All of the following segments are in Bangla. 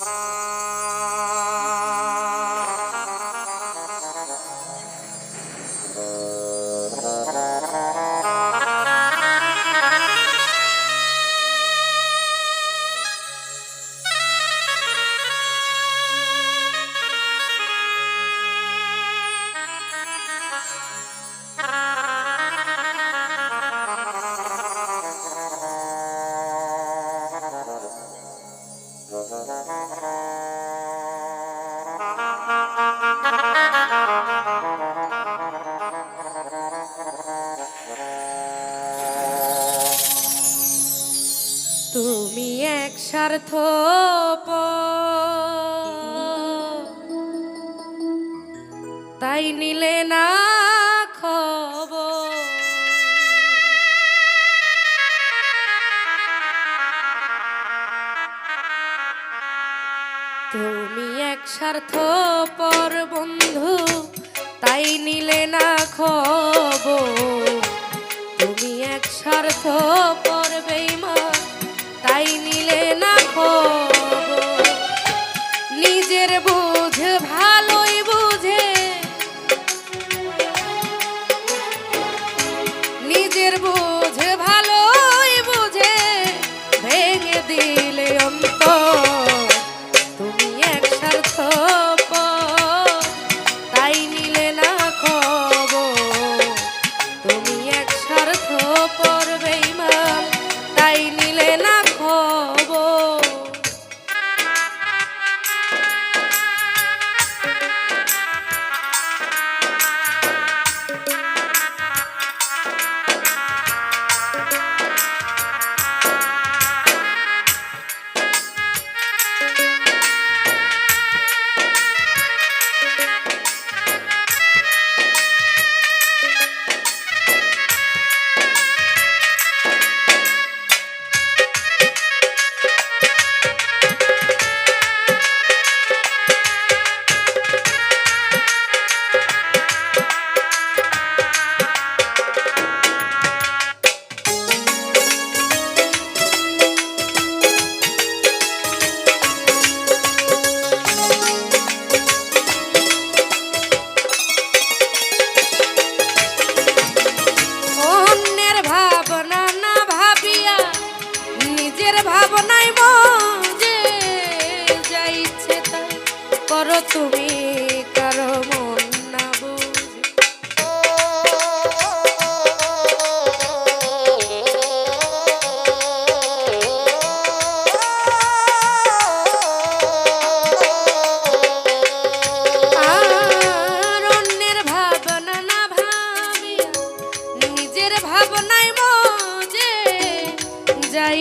Uh-huh. না তুমি এক স্বার্থ পর বন্ধু তাই নিলে না খবর। তুমি এক স্বার্থ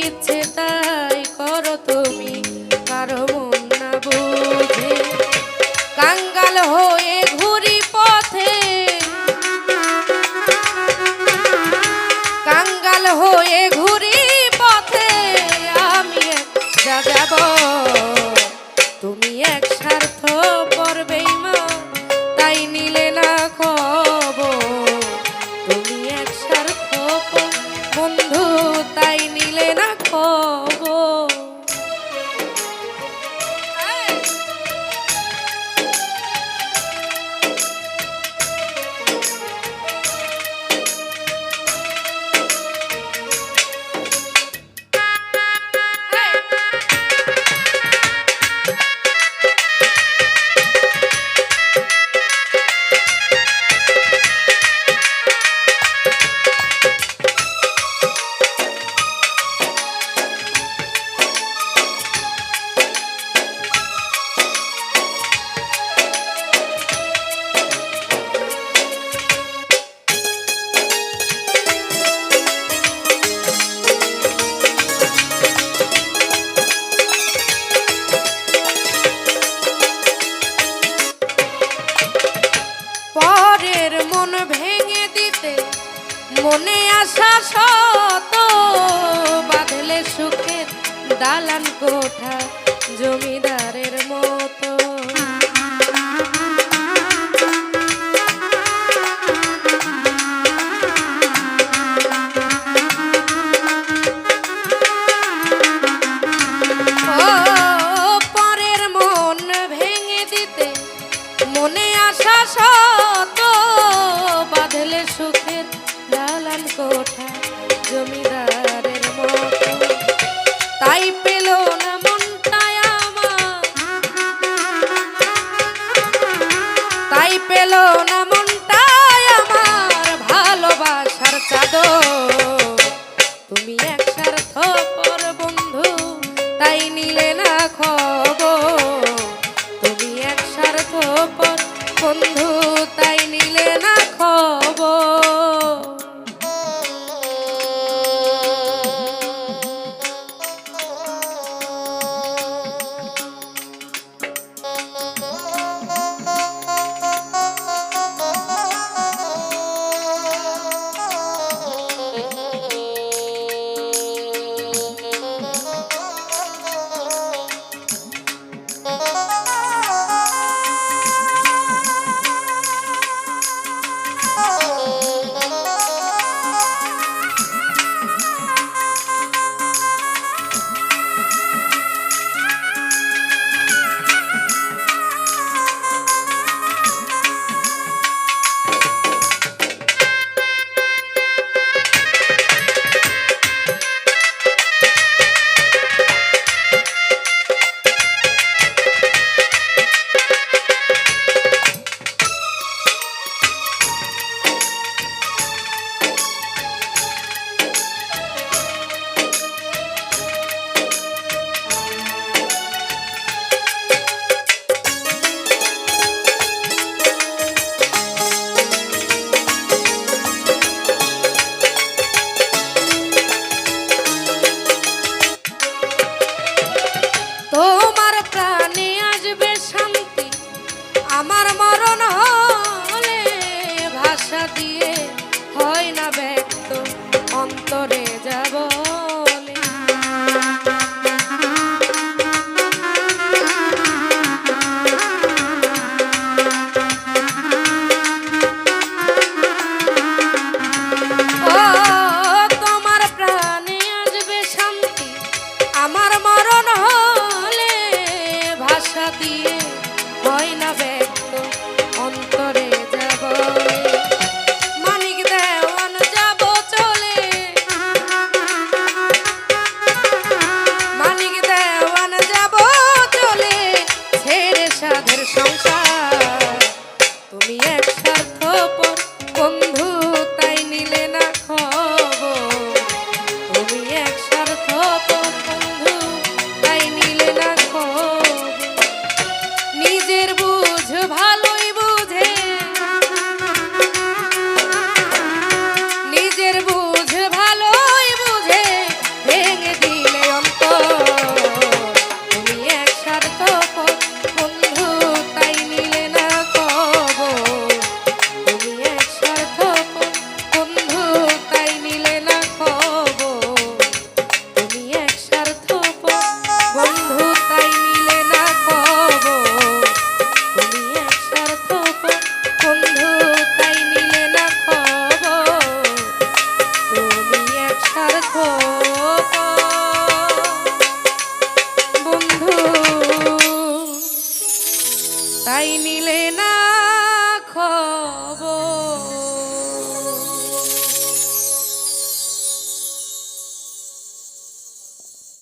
ইচ্ছে তাই করো তুমি কারও মন না বুঝে। কাঙ্গাল হয়ে ঘুরি পথে কাঙ্গাল হয়ে মনে আশা শত বাঁধলে সুখের দালান কোঠা জমিদারের মতো। মনে আসা সব পেল না